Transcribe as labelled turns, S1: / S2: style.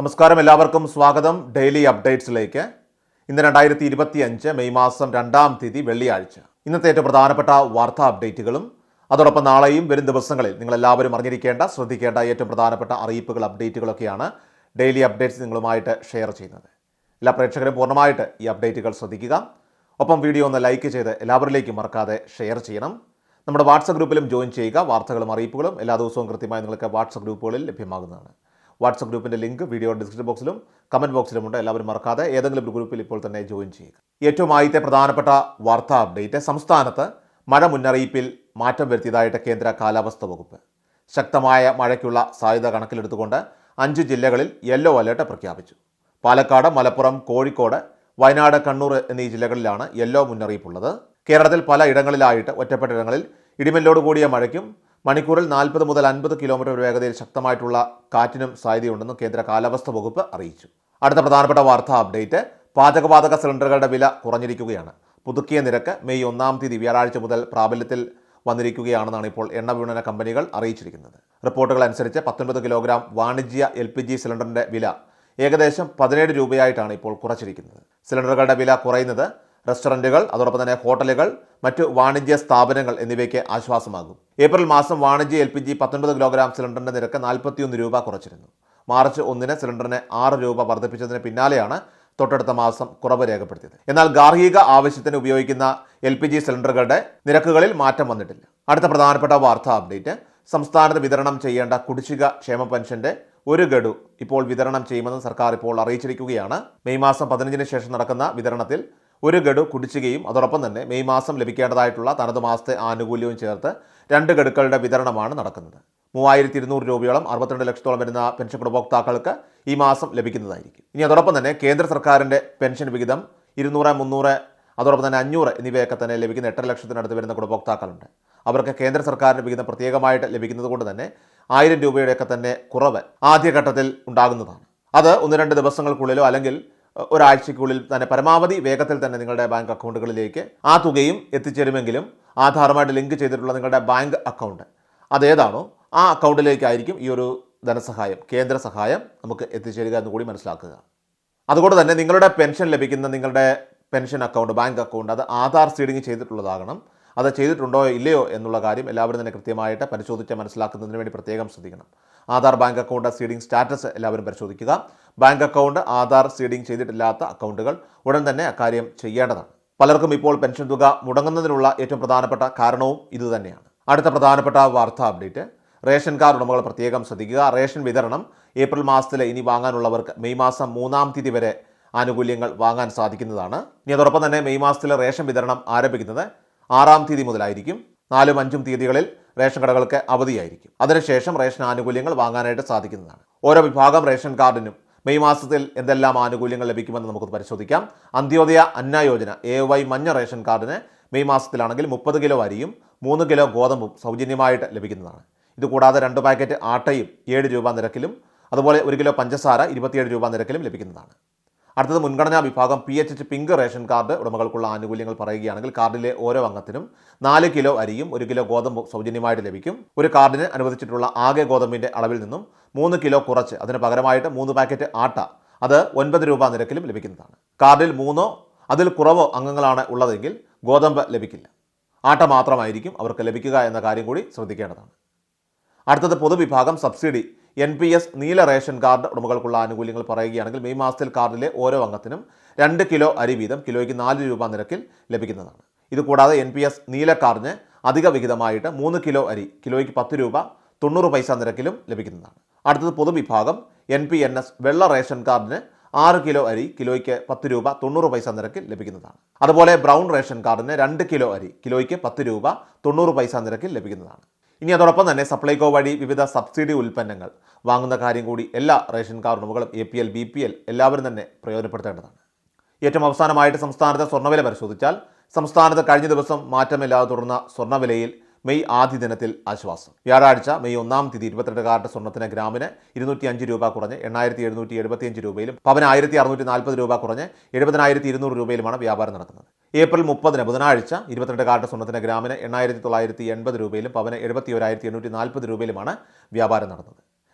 S1: നമസ്കാരം എല്ലാവർക്കും സ്വാഗതം ഡെയിലി അപ്ഡേറ്റ്സിലേക്ക് ഇന്ന് രണ്ടായിരത്തി ഇരുപത്തി അഞ്ച് മെയ് മാസം രണ്ടാം തീയതി വെള്ളിയാഴ്ച ഇന്നത്തെ ഏറ്റവും പ്രധാനപ്പെട്ട വാർത്താ അപ്ഡേറ്റുകളും അതോടൊപ്പം നാളെയും വരും ദിവസങ്ങളിൽ നിങ്ങൾ എല്ലാവരും അറിഞ്ഞിരിക്കേണ്ട ശ്രദ്ധിക്കേണ്ട ഏറ്റവും പ്രധാനപ്പെട്ട അറിയിപ്പുകൾ അപ്ഡേറ്റുകളൊക്കെയാണ് ഡെയിലി അപ്ഡേറ്റ്സ് നിങ്ങളുമായിട്ട് ഷെയർ ചെയ്യുന്നത് എല്ലാ പ്രേക്ഷകരും പൂർണ്ണമായിട്ട് ഈ അപ്ഡേറ്റുകൾ ശ്രദ്ധിക്കുക ഒപ്പം വീഡിയോ ഒന്ന് ലൈക്ക് ചെയ്ത് എല്ലാവരിലേക്കും മറക്കാതെ ഷെയർ ചെയ്യണം നമ്മുടെ വാട്സപ്പ് ഗ്രൂപ്പിലും ജോയിൻ ചെയ്യുക വാർത്തകളും അറിയിപ്പുകളും എല്ലാ ദിവസവും കൃത്യമായി നിങ്ങൾക്ക് വാട്സപ്പ് ഗ്രൂപ്പുകളിൽ ലഭ്യമാകുന്നതാണ് വാട്സപ്പ് ഗ്രൂപ്പിൻ്റെ ലിങ്ക് വീഡിയോ ഡിസ്ക്രിപ്ഷൻ ബോക്സിലും കമൻറ്റ് ബോക്സിലുമുണ്ട് എല്ലാവരും മറക്കാതെ ഏതെങ്കിലും ഗ്രൂപ്പിൽ ഇപ്പോൾ തന്നെ ജോയിൻ ചെയ്യുക ഏറ്റവും ആദ്യത്തെ പ്രധാനപ്പെട്ട വാർത്താ അപ്ഡേറ്റ് സംസ്ഥാനത്ത് മഴ മുന്നറിയിപ്പിൽ മാറ്റം വരുത്തിയതായിട്ട് കേന്ദ്ര കാലാവസ്ഥ വകുപ്പ് ശക്തമായ മഴയ്ക്കുള്ള സാധ്യത കണക്കിലെടുത്തുകൊണ്ട് അഞ്ച് ജില്ലകളിൽ യെല്ലോ അലേർട്ട് പ്രഖ്യാപിച്ചു പാലക്കാട് മലപ്പുറം കോഴിക്കോട് വയനാട് കണ്ണൂർ എന്നീ ജില്ലകളിലാണ് യെല്ലോ മുന്നറിയിപ്പുള്ളത് കേരളത്തിൽ പല ഇടങ്ങളിലായിട്ട് ഒറ്റപ്പെട്ട ഇടങ്ങളിൽ ഇടിമിന്നലോട് കൂടിയ മഴയ്ക്കും മണിക്കൂറിൽ നാൽപ്പത് മുതൽ അൻപത് കിലോമീറ്റർ വേഗതയിൽ ശക്തമായിട്ടുള്ള കാറ്റിനും സാധ്യതയുണ്ടെന്നും കേന്ദ്ര കാലാവസ്ഥ വകുപ്പ് അറിയിച്ചു അടുത്ത പ്രധാനപ്പെട്ട വാർത്താ അപ്ഡേറ്റ് പാചകവാതക സിലിണ്ടറുകളുടെ വില കുറഞ്ഞിരിക്കുകയാണ് പുതുക്കിയ നിരക്ക് മെയ് ഒന്നാം തീയതി വ്യാഴാഴ്ച മുതൽ പ്രാബല്യത്തിൽ വന്നിരിക്കുകയാണെന്നാണ് ഇപ്പോൾ എണ്ണ വിപണന കമ്പനികൾ അറിയിച്ചിരിക്കുന്നത് റിപ്പോർട്ടുകൾ അനുസരിച്ച് പത്തൊൻപത് കിലോഗ്രാം വാണിജ്യ എൽ പി ജി സിലിണ്ടറിന്റെ വില ഏകദേശം പതിനേഴ് രൂപയായിട്ടാണ് ഇപ്പോൾ കുറച്ചിരിക്കുന്നത് സിലിണ്ടറുകളുടെ വില കുറയുന്നത് റെസ്റ്റോറൻറ്റുകൾ അതോടൊപ്പം തന്നെ ഹോട്ടലുകൾ മറ്റു വാണിജ്യ സ്ഥാപനങ്ങൾ എന്നിവയ്ക്ക് ആശ്വാസമാകും ഏപ്രിൽ മാസം വാണിജ്യ എൽ പി ജി പത്തൊൻപത് കിലോഗ്രാം സിലിണ്ടറിൻ്റെ നിരക്ക് നാൽപ്പത്തിയൊന്ന് രൂപ കുറച്ചിരുന്നു മാർച്ച് ഒന്നിന് സിലിണ്ടറിനെ ആറ് രൂപ വർദ്ധിപ്പിച്ചതിന് പിന്നാലെയാണ് തൊട്ടടുത്ത മാസം കുറവ് രേഖപ്പെടുത്തിയത് എന്നാൽ ഗാർഹിക ആവശ്യത്തിന് ഉപയോഗിക്കുന്ന എൽ പി ജി സിലിണ്ടറുകളുടെ നിരക്കുകളിൽ മാറ്റം വന്നിട്ടില്ല അടുത്ത പ്രധാനപ്പെട്ട വാർത്താ അപ്ഡേറ്റ് സംസ്ഥാനത്ത് വിതരണം ചെയ്യേണ്ട കുടിശ്ശിക ക്ഷേമ പെൻഷന്റെ ഒരു ഗഡു ഇപ്പോൾ വിതരണം ചെയ്യുമെന്ന് സർക്കാർ ഇപ്പോൾ അറിയിച്ചിരിക്കുകയാണ് മെയ് മാസം പതിനഞ്ചിന് ശേഷം നടക്കുന്ന വിതരണത്തിൽ ഒരു ഗഡു കുടിച്ചുകയും അതോടൊപ്പം തന്നെ മെയ് മാസം ലഭിക്കേണ്ടതായിട്ടുള്ള തനത് മാസത്തെ ആനുകൂല്യവും ചേർത്ത് രണ്ട് ഗഡുക്കളുടെ വിതരണമാണ് നടക്കുന്നത് മൂവായിരത്തി ഇരുന്നൂറ് രൂപയോളം അറുപത്തിരണ്ട് ലക്ഷത്തോളം വരുന്ന പെൻഷൻ ഗുണഭോക്താക്കൾക്ക് ഈ മാസം ലഭിക്കുന്നതായിരിക്കും ഇനി അതോടൊപ്പം തന്നെ കേന്ദ്ര സർക്കാരിൻ്റെ പെൻഷൻ വിഹിതം ഇരുന്നൂറ് മുന്നൂറ് അതോടൊപ്പം തന്നെ അഞ്ഞൂറ് എന്നിവയൊക്കെ തന്നെ ലഭിക്കുന്ന എട്ടര ലക്ഷത്തിനടുത്ത് വരുന്ന ഗുണഭോക്താക്കളുണ്ട് അവർക്ക് കേന്ദ്ര സർക്കാരിൻ്റെ വിഹിതം പ്രത്യേകമായിട്ട് ലഭിക്കുന്നത് കൊണ്ട് തന്നെ ആയിരം രൂപയുടെയൊക്കെ തന്നെ കുറവ് ആദ്യഘട്ടത്തിൽ ഉണ്ടാകുന്നതാണ് അത് ഒന്ന് രണ്ട് ദിവസങ്ങൾക്കുള്ളിലോ അല്ലെങ്കിൽ ഒരാഴ്ചയ്ക്കുള്ളിൽ തന്നെ പരമാവധി വേഗത്തിൽ തന്നെ നിങ്ങളുടെ ബാങ്ക് അക്കൗണ്ടുകളിലേക്ക് ആ തുകയും എത്തിച്ചേരുമെങ്കിലും ആധാറുമായിട്ട് ലിങ്ക് ചെയ്തിട്ടുള്ള നിങ്ങളുടെ ബാങ്ക് അക്കൗണ്ട് അതേതാണോ ആ അക്കൗണ്ടിലേക്കായിരിക്കും ഈ ഒരു ധനസഹായം കേന്ദ്ര സഹായം നമുക്ക് എത്തിച്ചേരുക എന്ന് കൂടി മനസ്സിലാക്കുക അതുകൊണ്ട് തന്നെ നിങ്ങളുടെ പെൻഷൻ ലഭിക്കുന്ന നിങ്ങളുടെ പെൻഷൻ അക്കൗണ്ട് ബാങ്ക് അക്കൗണ്ട് അത് ആധാർ സീഡിങ് ചെയ്തിട്ടുള്ളതാകണം അത് ചെയ്തിട്ടുണ്ടോ ഇല്ലയോ എന്നുള്ള കാര്യം എല്ലാവരും തന്നെ കൃത്യമായിട്ട് പരിശോധിച്ച് മനസ്സിലാക്കുന്നതിന് വേണ്ടി പ്രത്യേകം ശ്രദ്ധിക്കണം Aadhaar bank account seeding status എല്ലാവരും പരിശോധിക്കുക ബാങ്ക് അക്കൗണ്ട് ആധാർ സീഡിംഗ് ചെയ്തിട്ടില്ലാത്ത അക്കൗണ്ടുകൾ ഉടൻ തന്നെ അക്കാര്യം ചെയ്യേണ്ടതാണ് പലർക്കും ഇപ്പോൾ പെൻഷൻ തുക മുടങ്ങുന്നതിനുള്ള ഏറ്റവും പ്രധാനപ്പെട്ട കാരണവും ഇതുതന്നെയാണ് അടുത്ത പ്രധാനപ്പെട്ട വാർത്താ അപ്ഡേറ്റ് റേഷൻ കാർഡ് ഉടമകൾ പ്രത്യേകം ശ്രദ്ധിക്കുക റേഷൻ വിതരണം ഏപ്രിൽ മാസത്തിൽ ഇനി വാങ്ങാനുള്ളവർക്ക് മെയ് മാസം മൂന്നാം തീയതി വരെ ആനുകൂല്യങ്ങൾ വാങ്ങാൻ സാധിക്കുന്നതാണ് ഇനി അതോടൊപ്പം തന്നെ മെയ് മാസത്തിലെ റേഷൻ വിതരണം ആരംഭിക്കുന്നത് ആറാം തീയതി മുതലായിരിക്കും നാലും അഞ്ചും തീയതികളിൽ റേഷൻ കടകൾക്ക് അവധിയായിരിക്കും അതിനുശേഷം റേഷൻ ആനുകൂല്യങ്ങൾ വാങ്ങാനായിട്ട് സാധിക്കുന്നതാണ് ഓരോ വിഭാഗം റേഷൻ കാർഡിനും മെയ് മാസത്തിൽ എന്തെല്ലാം ആനുകൂല്യങ്ങൾ ലഭിക്കുമെന്ന് നമുക്ക് പരിശോധിക്കാം അന്ത്യോദയ അന്ന യോജന എ വൈ മഞ്ഞ റേഷൻ കാർഡിന് മെയ് മാസത്തിലാണെങ്കിൽ മുപ്പത് കിലോ അരിയും മൂന്ന് കിലോ ഗോതമ്പും സൗജന്യമായിട്ട് ലഭിക്കുന്നതാണ് ഇതുകൂടാതെ രണ്ട് പാക്കറ്റ് ആട്ടയും ഏഴ് രൂപ നിരക്കിലും അതുപോലെ ഒരു കിലോ പഞ്ചസാര ഇരുപത്തിയേഴ് രൂപ നിരക്കിലും ലഭിക്കുന്നതാണ് അടുത്തത് മുൻഗണനാ വിഭാഗം P H H pink ration card ഉടമകൾക്കുള്ള ആനുകൂല്യങ്ങൾ പറയുകയാണെങ്കിൽ കാർഡിലെ ഓരോ അംഗത്തിനും നാല് കിലോ അരിയും ഒരു കിലോ ഗോതമ്പ് സൗജന്യമായിട്ട് ലഭിക്കും ഒരു കാർഡിന് അനുവദിച്ചിട്ടുള്ള ആകെ ഗോതമ്പിൻ്റെ അളവിൽ നിന്നും മൂന്ന് കിലോ കുറച്ച് അതിന് പകരമായിട്ട് മൂന്ന് പാക്കറ്റ് ആട്ട അത് ഒൻപത് രൂപ നിരക്കിലും ലഭിക്കുന്നതാണ് കാർഡിൽ മൂന്നോ അതിൽ കുറവോ അംഗങ്ങളാണ് ഉള്ളതെങ്കിൽ ഗോതമ്പ് ലഭിക്കില്ല ആട്ട മാത്രമായിരിക്കും അവർക്ക് ലഭിക്കുക എന്ന കാര്യം കൂടി ശ്രദ്ധിക്കേണ്ടതാണ് അടുത്തത് പൊതുവിഭാഗം സബ്സിഡി എൻ പി എസ് നീല റേഷൻ കാർഡ് ഉടമകൾക്കുള്ള ആനുകൂല്യങ്ങൾ പറയുകയാണെങ്കിൽ മെയ് മാസത്തിൽ കാർഡിലെ ഓരോ അംഗത്തിനും രണ്ട് കിലോ അരി വീതം കിലോയ്ക്ക് നാല് രൂപ നിരക്കിൽ ലഭിക്കുന്നതാണ് ഇതുകൂടാതെ എൻ പി എസ് നീല കാർഡിന് അധിക വിഹിതമായിട്ട് മൂന്ന് കിലോ അരി കിലോയ്ക്ക് പത്ത് രൂപ തൊണ്ണൂറ് പൈസ നിരക്കിലും ലഭിക്കുന്നതാണ് അടുത്തത് പൊതുവിഭാഗം എൻ പി എൻ എസ് വെള്ള റേഷൻ കാർഡിന് ആറ് കിലോ അരി കിലോയ്ക്ക് പത്ത് രൂപ തൊണ്ണൂറ് പൈസ നിരക്കിൽ ലഭിക്കുന്നതാണ് അതുപോലെ ബ്രൗൺ റേഷൻ കാർഡിന് രണ്ട് കിലോ അരി കിലോയ്ക്ക് പത്ത് രൂപ തൊണ്ണൂറ് പൈസ നിരക്കിൽ ലഭിക്കുന്നതാണ് ഇനി അതോടൊപ്പം തന്നെ സപ്ലൈകോ വഴി വിവിധ സബ്സിഡി ഉൽപ്പന്നങ്ങൾ വാങ്ങുന്ന കാര്യം കൂടി എല്ലാ റേഷൻ കാർഡ് ഉടമകളും A P L B P L എല്ലാവരും തന്നെ പ്രയോജനപ്പെടുത്തേണ്ടതാണ് ഏറ്റവും അവസാനമായിട്ട് സംസ്ഥാനത്തെ സ്വർണ്ണവില പരിശോധിച്ചാൽ സംസ്ഥാനത്ത് കഴിഞ്ഞ ദിവസം മാറ്റമില്ലാതെ തുടർന്ന സ്വർണ്ണവിലയിൽ മെയ് ആദ്യ ദിനത്തിൽ ആശ്വാസം വ്യാഴാഴ്ച മെയ് ഒന്നാം തീയതി ഇരുപത്തിരണ്ട് കാർഡ് സ്വർണ്ണത്തിന് ഗ്രാമിന് ഇരുന്നൂറ്റി അഞ്ച് രൂപ കുറഞ്ഞ് എണ്ണായിരത്തി എഴുന്നൂറ്റി എഴുപത്തിയഞ്ച് രൂപയിലും പവന് ആയിരത്തി അറുന്നൂറ്റി നാൽപ്പത് രൂപ കുറഞ്ഞ് എഴുപതിനായിരത്തി ഇരുന്നൂറ് രൂപയിലുമാണ് വ്യാപാരം നടക്കുന്നത് ഏപ്രിൽ മുപ്പതിന് ബുധനാഴ്ച ഇരുപത്തിരണ്ട് കാർഡ് സ്വർണ്ണത്തിന് ഗ്രാമിന് എണ്ണായിരത്തി തൊള്ളായിരത്തി എൺപത് രൂപയിലും പവന് എഴുപത്തി ഒരായിരത്തി എണ്ണൂറ്റി നാൽപ്പത് രൂപയിലുമാണ് വ്യാപാരം നടന്നത്